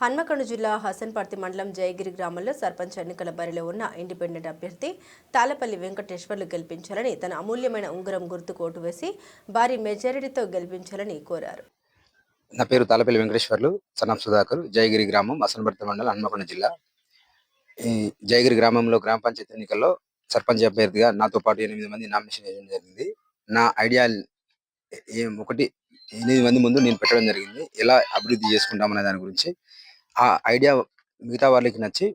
హన్మకొండ జిల్లా హసన్పర్తి మండలం జయగిరి గ్రామంలో సర్పంచ్ ఎన్నికల బరిలో ఉన్న ఇండిపెండెంట్ అభ్యర్థి తాలపల్లి వెంకటేశ్వర్లు గెలిపించాలని తన అమూల్యమైన ఉంగరం గుర్తు ఓటు వేసి భారీ మెజారిటీతో గెలిపించాలని కోరారు. నా పేరు తాలపల్లి వెంకటేశ్వర్లు సనాబ్ సుధాకర్ జయగిరి గ్రామం హసన్పర్తి మండలం హన్మకొండ జిల్లా. ఈ జయగిరి గ్రామంలో గ్రామ పంచాయతీ ఎన్నికల్లో సర్పంచ్ అభ్యర్థిగా నాతో పాటు ఎనిమిది మంది నామినేషన్ వేయడం జరిగింది. నా ఐడియా ఒకటి ఎనిమిది మంది ముందు నేను పెట్టడం జరిగింది. ఎలా అభివృద్ధి చేసుకుంటామనే దాని గురించి ఆ ఐడియా మిగతా వాళ్ళకి నచ్చి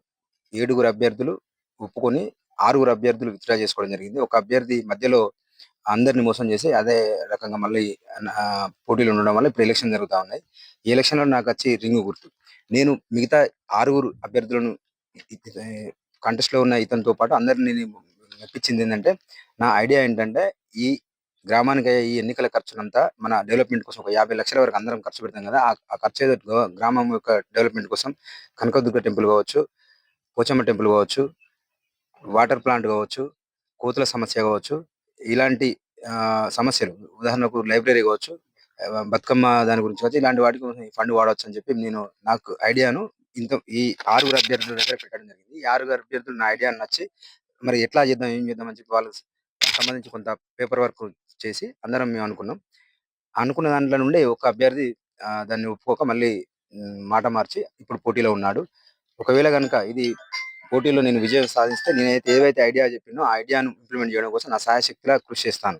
ఏడుగురు అభ్యర్థులు ఒప్పుకొని ఆరుగురు అభ్యర్థులు విత్డ్రా చేసుకోవడం జరిగింది. ఒక అభ్యర్థి మధ్యలో అందరిని మోసం చేసి అదే రకంగా మళ్ళీ పోటీలు ఉండడం వల్ల ఇప్పుడు ఎలక్షన్ జరుగుతూ ఉన్నాయి. ఈ ఎలక్షన్లో నాకు వచ్చి రింగు గుర్తు. నేను మిగతా ఆరుగురు అభ్యర్థులను కంటెస్ట్లో ఉన్న ఇతనితో పాటు అందరిని నేను మెప్పించింది ఏంటంటే నా ఐడియా ఏంటంటే ఈ గ్రామానికి అయ్యే ఈ ఎన్నికల ఖర్చునంతా మన డెవలప్మెంట్ కోసం ఒక యాభై లక్షల వరకు అందరం ఖర్చు పెడతాం కదా. ఆ- ఖర్చు ఏదో గ్రామం యొక్క డెవలప్మెంట్ కోసం కనకదుర్గ టెంపుల్ కావచ్చు పోచమ్మ టెంపుల్ కావచ్చు వాటర్ ప్లాంట్ కావచ్చు కోతుల సమస్య కావచ్చు ఇలాంటి ఆ, సమస్యలు. ఉదాహరణకు లైబ్రరీ కావచ్చు బతుకమ్మ దాని గురించి కావచ్చు ఇలాంటి వాటికి ఫండ్ వాడవచ్చు అని చెప్పి నేను నాకు ఐడియాను ఇంత ఈ ఆరుగురు అభ్యర్థుల దగ్గర పెట్టడం జరిగింది. ఈ ఆరుగురు అభ్యర్థులు నా ఐడియా నచ్చి మరి ఎట్లా చేద్దాం ఏం చేద్దాం అని చెప్పి వాళ్ళకి సంబంధించి కొంత పేపర్ వర్క్ చేసి అందరం మేము అనుకున్నాం. అనుకున్న దాంట్లో నుండి ఒక అభ్యర్థి దాన్ని ఒప్పుకోక మళ్ళీ మాట మార్చి ఇప్పుడు పోటీలో ఉన్నాడు. ఒకవేళ కనుక ఇది పోటీలో నేను విజయం సాధిస్తే నేనైతే ఏవైతే ఐడియా చెప్పినో ఆ ఐడియాను ఇంప్లిమెంట్ చేయడం కోసం నా సహాయశక్తిలా కృషి చేస్తాను.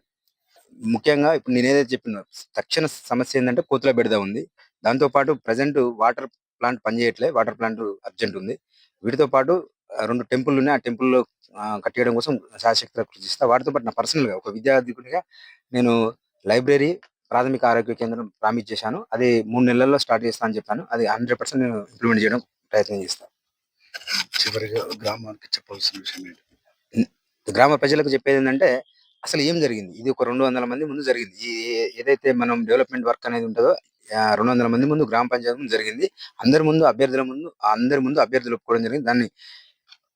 ముఖ్యంగా ఇప్పుడు నేను ఏదైతే చెప్పిన తక్షణ సమస్య ఏంటంటే కోతుల బెడద ఉంది. దాంతోపాటు ప్రజెంట్ వాటర్ ప్లాంట్ పనిచేయట్లే వాటర్ ప్లాంట్ అర్జెంట్ ఉంది. వీటితో పాటు రెండు టెంపుల్ ఉన్నాయి. ఆ టెంపుల్లో కట్టేయడం కోసం శాశక్తిగా కృషి చేస్తా వాటితో పాటు నా పర్సనల్గా ఒక విద్యార్థికుడిగా నేను లైబ్రరీ ప్రాథమిక ఆరోగ్య కేంద్రం ప్రామిస్ చేశాను. అది మూడు నెలల్లో స్టార్ట్ చేస్తా అని చెప్పాను. అది హండ్రెడ్ పర్సెంట్ నేను ఇంప్లిమెంట్ చేయడం ప్రయత్నం చేస్తాను చివరిగా గ్రామానికి చెప్పాల్సిన విషయం ఏంటి? గ్రామ ప్రజలకు చెప్పేది ఏంటంటే అసలు ఏం జరిగింది? ఇది ఒక రెండు వందల మంది ముందు జరిగింది. ఈ ఏదైతే మనం డెవలప్మెంట్ వర్క్ అనేది ఉంటుందో రెండు వందల మంది ముందు గ్రామ పంచాయతీ ముందు జరిగింది. అందరి ముందు అభ్యర్థుల ముందు అందరి ముందు అభ్యర్థులు ఒప్పుకోవడం జరిగింది. దాన్ని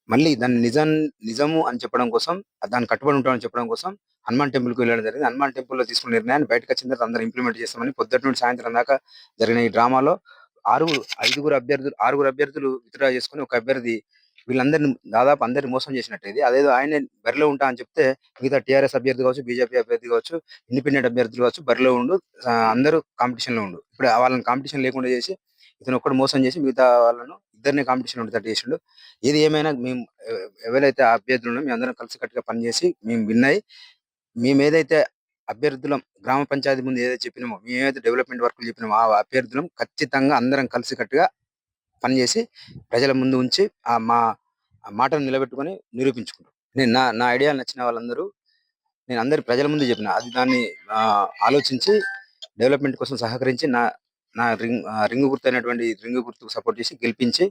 మళ్ళీ దాన్ని నిజం నిజము అని చెప్పడం కోసం దాన్ని కట్టుబడి ఉంటామని చెప్పడం కోసం హనుమాన్ టెంపుల్కి వెళ్ళడం జరిగింది. హనుమాన్ టెంపుల్లో తీసుకున్న నిర్ణయాన్ని బయటకు వచ్చిన తర్వాత అందరూ ఇంప్లిమెంట్ చేస్తామని పొద్దుట నుండి సాయంత్రం దాకా జరిగిన ఈ డ్రామాలో ఆరుగురు ఐదుగురు అభ్యర్థులు ఆరుగురు అభ్యర్థులు విత్డ్రా చేసుకుని ఒక అభ్యర్థి వీళ్ళందరిని దాదాపు అందరిని మోసం చేసినట్టు ఇది అదేదో ఆయన బరిలో ఉంటా అని చెప్తే మిగతా టీఆర్ఎస్ అభ్యర్థి కావచ్చు బీజేపీ అభ్యర్థి కావచ్చు ఇండిపెండెంట్ అభ్యర్థులు కావచ్చు బరిలో ఉండు అందరూ కాంపిటీషన్లో ఉండు. ఇప్పుడు వాళ్ళని కాంపిటీషన్ లేకుండా చేసి ఇతను ఒక్కడు మోసం చేసి మిగతా వాళ్ళను ఇద్దరిని కాంపిటీషన్ ఉండేటట్టు చేసిండు ఏది ఏమైనా మేము ఎవరైతే ఆ అభ్యర్థులు మేము అందరం కలిసి కట్టుగా పనిచేసి మేము విన్నాయి మేము ఏదైతే అభ్యర్థులం గ్రామ పంచాయతీ ముందు ఏదైతే చెప్పినామో మేము ఏదైతే డెవలప్మెంట్ వర్క్ చెప్పినామో ఆ అభ్యర్థులం ఖచ్చితంగా అందరం కలిసి కట్టుగా పనిచేసి ప్రజల ముందు ఉంచి ఆ మా మాటను నిలబెట్టుకొని నిరూపించుకుంటాం. నేను నా నా ఐడియాలు నచ్చిన వాళ్ళందరూ నేను అందరి ప్రజల ముందు చెప్పిన అది దాన్ని ఆలోచించి డెవలప్మెంట్ కోసం సహకరించి నా నా రింగ్ రింగు గుర్తు అయినటువంటి రింగు గుర్తుకు సపోర్ట్ చేసి గెలిపించి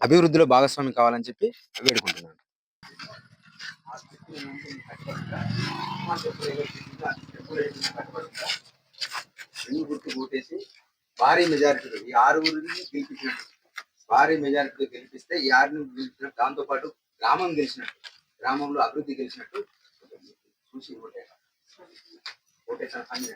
అభివృద్ధిలో భాగస్వామి కావాలని చెప్పి వేడుకుంటున్నాను. రింగు గుర్తు కొట్టేసి భారీ మెజారిటీ ఈ ఆరుగురిని గెలిపించినట్టు భారీ మెజారిటీతో గెలిపిస్తే ఈ ఆరుని గెలిపించినట్టు దాంతో పాటు గ్రామం గెలిచినట్టు గ్రామంలో అభివృద్ధి గెలిచినట్టు చూసి ఓటేయాలి. ఓటేసాను అని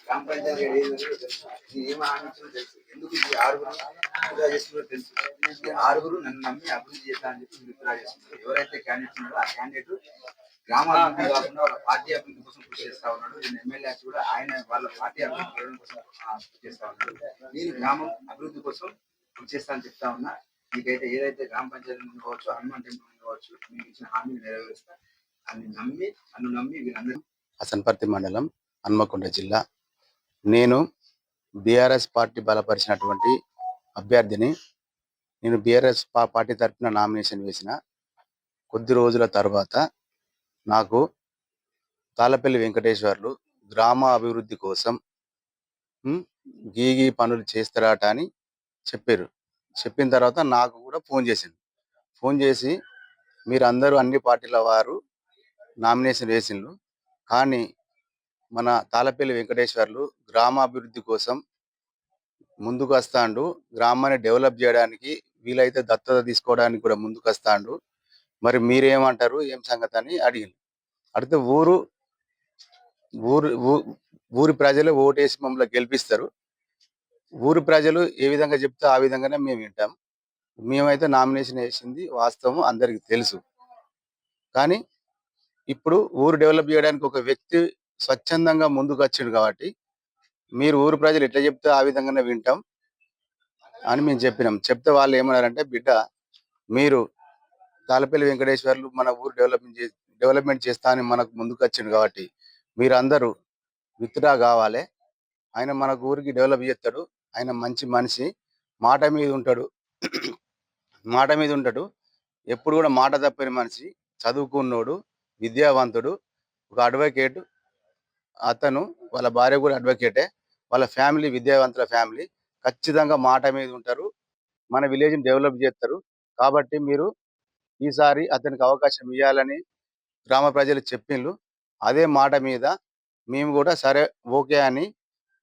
గ్రామ పంచాయతీ తెలుసు. ఏం తెలుసు. ఎందుకు ఈ ఆరుగురు విత్డ్రా చేస్తున్నారో తెలుసు. ఈ ఆరుగురు నన్ను నమ్మి అభివృద్ధి చేస్తానని చెప్పి విత్డ్రా చేస్తున్నారు ఎవరైతే క్యాండిడేట్ ఉన్నారో ఆ క్యాండిడేట్ గ్రామ కాకుండా వాళ్ళ పార్టీ అభివృద్ధి కోసం కృషి చేస్తా ఉన్నాడు. నేను ఎమ్మెల్యే కూడా ఆయన వాళ్ళ పార్టీ అభివృద్ధి కోసం కృషి చేస్తా ఉన్నాడు. నేను గ్రామం అభివృద్ధి కోసం కృషి చేస్తా అని చెప్తా ఉన్నా. మీకైతే ఏదైతే గ్రామ పంచాయతీ ముందు కావచ్చు హనుమాన్ టెంపుల్ నుండి కావచ్చు మీకు ఇచ్చిన హామీని నెరవేరుస్తా. అని నమ్మి నన్ను నమ్మి వీళ్ళందరూ హసన్పర్తి మండలం హన్మకొండ జిల్లా. నేను బీఆర్ఎస్ పార్టీ బలపరిచినటువంటి అభ్యర్థిని. నేను బీఆర్ఎస్ పార్టీ తరఫున నామినేషన్ వేసిన కొద్ది రోజుల తర్వాత నాకు తాళ్ళపల్లి వెంకటేశ్వర్లు గ్రామ అభివృద్ధి కోసం ఉమ్, గీగి పనులు చేస్తారట అని చెప్పారు. చెప్పిన తర్వాత నాకు కూడా ఫోన్ చేసింది. ఫోన్ చేసి మీరు అందరూ అన్ని పార్టీల వారు నామినేషన్ వేసిండ్రు. కానీ మన తాళపల్లి వెంకటేశ్వర్లు గ్రామాభివృద్ధి కోసం ముందుకు వస్తాండు. గ్రామాన్ని డెవలప్ చేయడానికి వీలైతే దత్తత తీసుకోవడానికి కూడా ముందుకు వస్తాండు. మరి మీరేమంటారు? ఏం సంగతి అని అడిగింది అడిగితే ఊరు ఊరు ఊరి ప్రజలు ఓటేసి మమ్మల్ని గెలిపిస్తారు. ఊరి ప్రజలు ఏ విధంగా చెప్తే ఆ విధంగానే మేము వింటాం. మేమైతే నామినేషన్ వేసింది వాస్తవం అందరికి తెలుసు. కానీ ఇప్పుడు ఊరు డెవలప్ చేయడానికి ఒక వ్యక్తి స్వచ్ఛందంగా ముందుకు వచ్చిండు కాబట్టి మీరు ఊరు ప్రజలు ఎట్లా చెప్తే ఆ విధంగానే వింటాం అని మేము చెప్పినాం. చెప్తే వాళ్ళు ఏమన్నారంటే బిడ్డ మీరు తాళపల్లి వెంకటేశ్వర్లు మన ఊరు డెవలప్మెంట్ చేసి డెవలప్మెంట్ చేస్తా అని మనకు ముందుకు వచ్చింది కాబట్టి మీరందరూ విత్డ్రా కావాలి. ఆయన మన ఊరికి డెవలప్ చేస్తాడు. ఆయన మంచి మనిషి. మాట మీద ఉంటాడు. మాట మీద ఉంటాడు. ఎప్పుడు కూడా మాట తప్పని మనిషి. చదువుకున్నోడు విద్యావంతుడు ఒక అడ్వకేట్ అతను వాళ్ళ భార్య కూడా అడ్వకేటే వాళ్ళ ఫ్యామిలీ విద్యావంతుల ఫ్యామిలీ ఖచ్చితంగా మాట మీద ఉంటారు. మన విలేజ్ని డెవలప్ చేస్తారు. కాబట్టి మీరు ఈసారి అతనికి అవకాశం ఇవ్వాలని గ్రామ ప్రజలు చెప్పిండ్రు. అదే మాట మీద మేము కూడా సరే ఓకే అని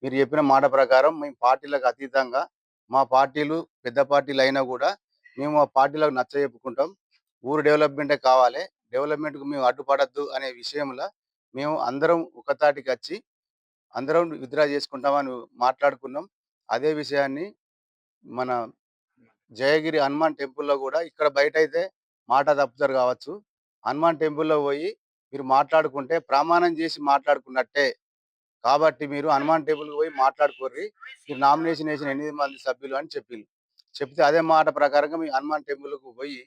మీరు చెప్పిన మాట ప్రకారం మేము పార్టీలకు అతీతంగా మా పార్టీలు పెద్ద పార్టీలు అయినా కూడా మేము ఆ పార్టీలకు నచ్చ చెప్పుకుంటాం. ఊరు డెవలప్మెంటే కావాలి. డెవలప్మెంట్కు మేము అడ్డుపడద్దు అనే విషయంలో మేము అందరం ఒకతాటికి వచ్చి అందరం విత్డ్రా చేసుకుంటామని మాట్లాడుకున్నాం. అదే విషయాన్ని మన జయగిరి హనుమాన్ టెంపుల్లో కూడా ఇక్కడ బయట అయితే మాట తప్పుతారు కావచ్చు. హనుమాన్ టెంపుల్లో పోయి మీరు మాట్లాడుకుంటే ప్రమాణం చేసి మాట్లాడుకున్నట్టే. కాబట్టి మీరు హనుమాన్ టెంపుల్కి పోయి మాట్లాడుకోర్రి. మీరు నామినేషన్ వేసిన ఎనిమిది మంది సభ్యులు అని చెప్పింది చెప్తే అదే మాట ప్రకారంగా మీ హనుమాన్ టెంపుల్కు పోయి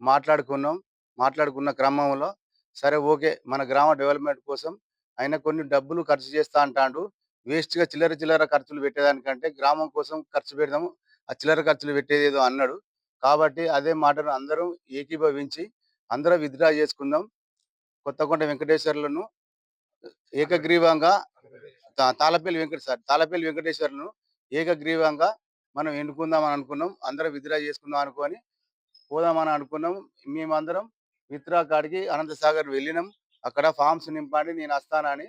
మాట్లాడుకున్నాం. మాట్లాడుకున్న క్రమంలో సరే ఓకే మన గ్రామ డెవలప్మెంట్ కోసం ఆయన కొన్ని డబ్బులు ఖర్చు చేస్తా అంటాడు. వేస్ట్గా చిల్లర చిల్లర ఖర్చులు పెట్టేదానికంటే గ్రామం కోసం ఖర్చు పెడదాము. ఆ చిల్లర ఖర్చులు పెట్టేదేదో అన్నాడు. కాబట్టి అదే మాటను అందరం ఏకీభవించి అందరం విత్డ్రా చేసుకుందాం. కొత్తకొండ వెంకటేశ్వర్లను ఏకగ్రీవంగా తాళపల్లి వెంకట సార్ తాళపల్లి వెంకటేశ్వర్లను ఏకగ్రీవంగా మనం ఎన్నుకుందాం అని అనుకున్నాం. అందరం విత్డ్రా చేసుకుందాం అనుకొని పోదామని అనుకున్నాం. మేమందరం విత్డ్రా కాడికి అనంతసాగర్ వెళ్ళినాం. అక్కడ ఫామ్స్ నింపండి నేను వస్తానని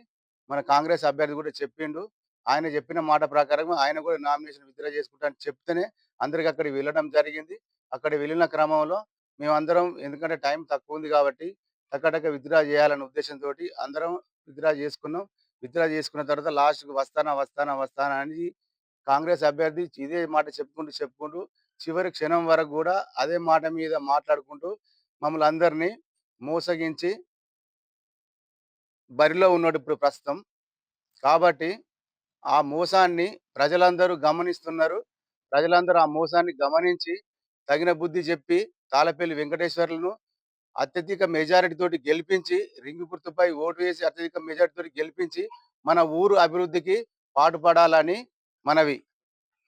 మన కాంగ్రెస్ అభ్యర్థి కూడా చెప్పిండు. ఆయన చెప్పిన మాట ప్రకారం ఆయన కూడా నామినేషన్ విత్డ్రా చేసుకుంటాను చెప్తేనే అందరికి అక్కడికి వెళ్ళడం జరిగింది. అక్కడ వెళ్ళిన క్రమంలో మేమందరం ఎందుకంటే టైం తక్కువ ఉంది కాబట్టి టక్కటక్క విత్డ్రా చేయాలనే ఉద్దేశంతో అందరం విత్డ్రా చేసుకున్నాం. విత్డ్రా చేసుకున్న తర్వాత లాస్ట్కి వస్తానా వస్తానా వస్తానా అని కాంగ్రెస్ అభ్యర్థి ఇదే మాట చెప్పుకుంటూ చెప్పుకుంటూ చివరి క్షణం వరకు కూడా అదే మాట మీద మాట్లాడుకుంటూ మమ్మల్ని అందరినీ మోసగించి బరిలో ఉన్నాడు ఇప్పుడు ప్రస్తుతం. కాబట్టి ఆ మోసాన్ని ప్రజలందరూ గమనిస్తున్నారు. ప్రజలందరూ ఆ మోసాన్ని గమనించి తగిన బుద్ధి చెప్పి తాళపల్లి వెంకటేశ్వర్లను అత్యధిక మెజారిటీ తోటి గెలిపించి రింగు గుర్తుపై ఓటు వేసి అత్యధిక మెజారిటీ తోటి గెలిపించి మన ఊరు అభివృద్ధికి పాటుపడాలని మనవి.